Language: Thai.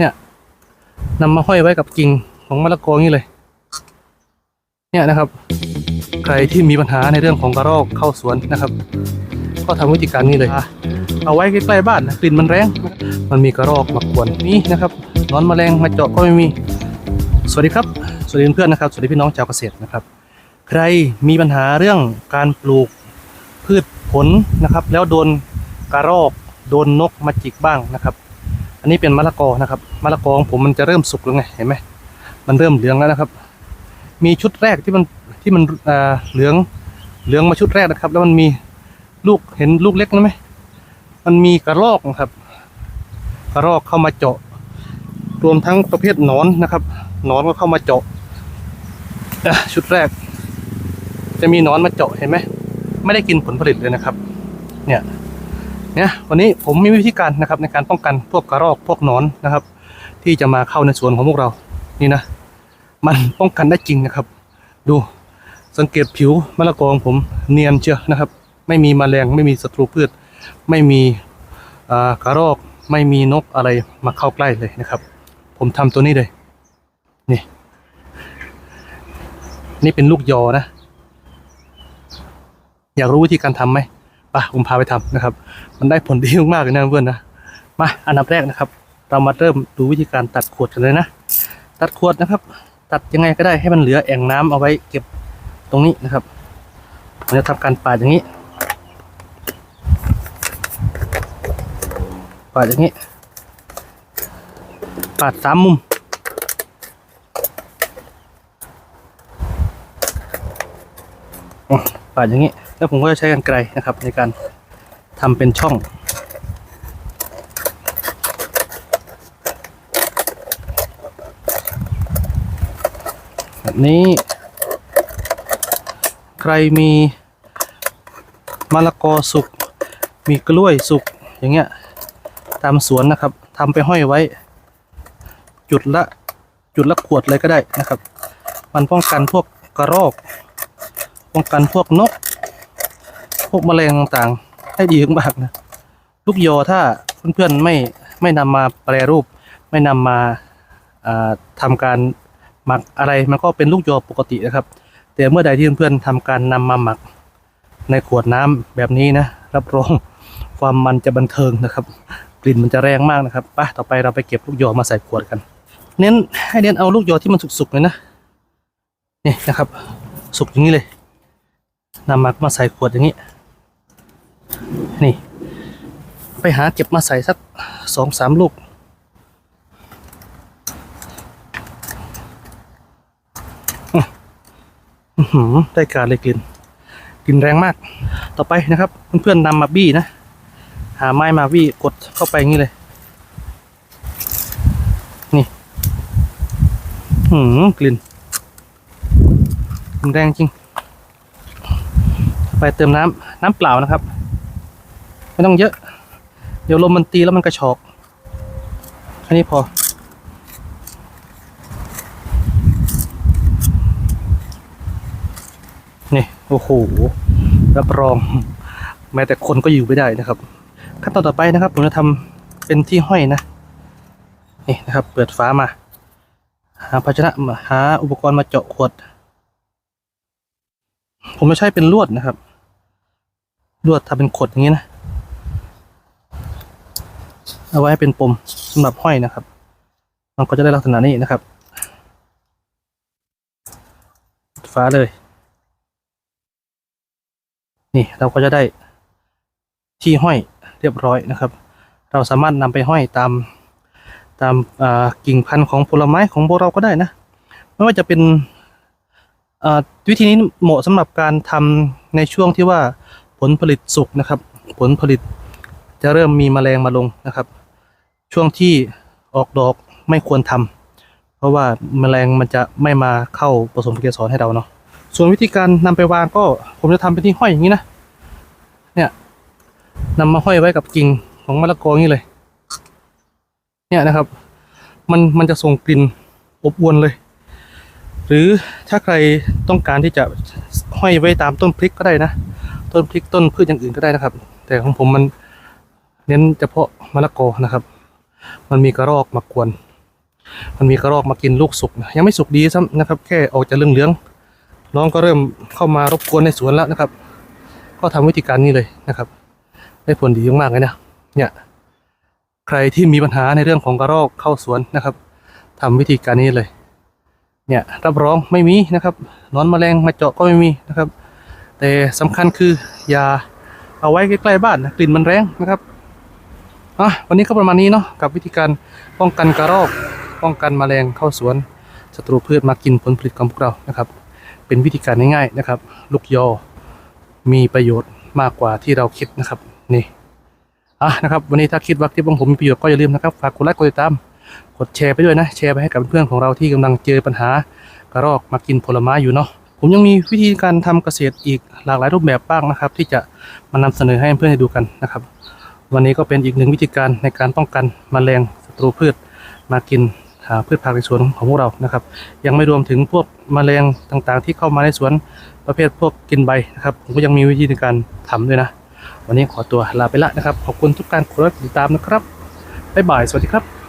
เนี่ยนำมาห้อยไว้กับกิ่งของมะละกออย่างนี้เลย เนี่ยนะครับ ใครที่มีปัญหาในเรื่องของกระรอกเข้าสวนนะครับ ก็ทำวิธีการนี้เลย เอาไว้ใกล้ๆบ้านนะกลิ่นมันแรง มันมีกระรอกมากวนนี่นะครับนอนแมลงมาเจาะก็ไม่มี สวัสดีครับ สวัสดีเพื่อนนะครับ สวัสดีพี่น้องชาวเกษตรนะครับ ใครมีปัญหาเรื่องการปลูกพืชผลนะครับ แล้วโดนกระรอกโดนนกมาจิกบ้างนะครับ อันนี้เป็นมะละกอนะครับมะละกอของผมมันจะเริ่มสุกแล้วไงเห็นไหมมันเริ่มเหลืองแล้วนะครับ มีชุดแรกที่มันที่มันอ่าเหลืองเหลืองมาชุดแรกนะครับ แล้วมันมีลูกเห็นลูกเล็กนะไหมมันมีกระรอกนะครับ กระรอกเข้ามาเจาะ รวมทั้งประเภทหนอนนะครับหนอนก็เข้ามาเจาะอะชุดแรก จะมีหนอนมาเจาะเห็นไหมไม่ได้กินผลผลิตเลยนะครับ เนี่ย เนี่ยวันนี้ผมมีวิธีการนะครับในการป้องกันพวกกระรอกพวกหนอนนะครับ ที่จะมาเข้าในสวนของพวกเรานี่นะ มันป้องกันได้จริงนะครับ ดูสังเกตผิวมะละกอของผมเนียนเชียวนะครับ ไม่มีแมลงไม่มีศัตรูพืช ไม่มีอ่ากระรอกไม่มีนกอะไรมาเข้าใกล้เลยนะครับ ผมทำตัวนี้เลยนี่นี่เป็นลูกยอนะ อยากรู้วิธีการทำไหม ปะผมพาไปทำนะครับ มันได้ผลดีมากๆเลยนะเพื่อนนะมาอันดับแรกนะครับ เรามาเริ่มดูวิธีการตัดขวดกันเลยนะ ตัดขวดนะครับ ตัดยังไงก็ได้ให้มันเหลือแอ่งน้ำเอาไว้เก็บตรงนี้นะครับผมจะทำการปาดอย่างนี้ปาดอย่างนี้ปาดสามมุมปาดอย่างนี้ แล้วผมก็จะใช้กันไกรนะครับ ในการทำเป็นช่อง แบบนี้ ใครมีมะละกอสุก มีกล้วยสุก อย่างเงี้ย ตามสวนนะครับทำไปห้อยไว้ จุดละจุดละขวดเลยก็ได้นะครับ มันป้องกันพวกกระรอก ป้องกันพวกนก พวกแมลงต่างๆ ให้ดีมากๆนะลูกยอถ้าเพื่อนๆไม่ไม่นำมาแปรรูป ไม่นำมาอ่าทำการหมักอะไรมันก็เป็นลูกยอปกตินะครับ แต่เมื่อใดที่เพื่อนๆทำการนำมาหมักในขวดน้ำแบบนี้นะรับรองความมันจะบันเทิงนะครับ กลิ่นมันจะแรงมากนะครับไปต่อไปเราไปเก็บลูกยอมาใส่ขวดกัน เน้นให้เน้นเอาลูกยอที่มันสุกๆเลยนะนี่นะครับ สุกอย่างนี้เลยนำมามาใส่ขวดอย่างนี้ นี่ ไปหาเก็บมาใส่สักสองสามลูก ได้การเลยกลิ่นกลิ่นแรงมาก ต่อไปนะครับ เพื่อนๆนำมาบี้นะ หาไม้มาบี้กดเข้าไปอย่างนี้เลย นี่หืมกลิ่นกลิ่นแรงจริง ไปเติมน้ำน้ำเปล่านะครับ ไม่ต้องเยอะ เดี๋ยวลมมันตีแล้วมันกระชอกแค่นี้พอ นี่ โอ้โห รับรอง แม้แต่คนก็อยู่ไม่ได้นะครับ ขั้นตอนต่อไปนะครับ ผมจะทำเป็นที่ห้อยนะ นี่นะครับ เปิดฝามา หาภาชนะมาหาอุปกรณ์มาเจาะขวด ผมไม่ใช่เป็นลวดนะครับลวดทำเป็นขดอย่างนี้นะ เอาไว้ให้เป็นปมสำหรับห้อยนะครับ มันก็จะได้ลักษณะนี้นะครับปิดฝาเลย นี่เราก็จะได้ที่ห้อยเรียบร้อยนะครับ เราสามารถนำไปห้อยตามตามอ่ากิ่งพันธุ์ของผลไม้ของพวกเราก็ได้นะ ไม่ว่าจะเป็นอ่าวิธีนี้เหมาะสำหรับการทำในช่วงที่ว่าผลผลิตสุกนะครับ ผลผลิตจะเริ่มมีแมลงมาลงนะครับ ช่วงที่ออกดอกไม่ควรทำเพราะว่าแมลงมันจะไม่มาเข้าผสมเกสรให้เราเนาะส่วนวิธีการนำไปวางก็ผมจะทำเป็นที่ห้อยอย่างนี้นะเนี่ยนำมาห้อยไว้กับกิ่งของมะละกอนี้เลย เนี่ยนะครับ มันมันจะส่งกลิ่นอบอวนเลย หรือถ้าใครต้องการที่จะห้อยไว้ตามต้นพริกก็ได้นะ ต้นพริกต้นพืชอย่างอื่นก็ได้นะครับ แต่ของผมมันเน้นเฉพาะมะละกอนะครับ มันมีกระรอกมากวน มันมีกระรอกมากินลูกสุกนะยังไม่สุกดีซ้ำนะครับ แค่ออกจากเหลืองๆน้องก็เริ่มเข้ามารบกวนในสวนแล้วนะครับ ก็ทำวิธีการนี้เลยนะครับ ได้ผลดีมากเลยนะเนี่ยใครที่มีปัญหาในเรื่องของกระรอกเข้าสวนนะครับทำวิธีการนี้เลย เนี่ยรับรองไม่มีนะครับนอนแมลงมาเจาะก็ไม่มีนะครับ แต่สำคัญคืออย่าเอาไว้ใกล้ๆบ้านนะกลิ่นมันแรงนะครับ อะวันนี้ก็ประมาณนี้เนาะกับวิธีการป้องกันกระรอกป้องกันแมลงเข้าสวนศัตรูพืชมากินผลผลิตของพวกเรานะครับ เป็นวิธีการง่ายๆนะครับ ลูกยอมีประโยชน์มากกว่าที่เราคิดนะครับนี่อะนะครับ วันนี้ถ้าคิดว่าคลิปของผมมีประโยชน์ก็อย่าลืมนะครับฝากกดไลค์กดติดตามกดแชร์ไปด้วยนะแชร์ไปให้กับเพื่อนของเราที่กำลังเจอปัญหากระรอกมากินผลไม้อยู่เนาะผมยังมีวิธีการทำเกษตรอีกหลากหลายรูปแบบบ้างนะครับ ที่จะมานำเสนอให้เพื่อนๆได้ดูกันนะครับ วันนี้ก็เป็นอีกหนึ่งวิธีการในการป้องกันแมลงศัตรูพืชมากินพืชผักในสวนของพวกเรานะครับ ยังไม่รวมถึงพวกแมลงต่างๆ ที่เข้ามาในสวนประเภทพวกกินใบนะครับ ผมก็ยังมีวิธีในการทำด้วยนะ วันนี้ขอตัวลาไปละนะครับ ขอบคุณทุกการกดไลค์กดติดตามนะครับบ๊ายบายสวัสดีครับ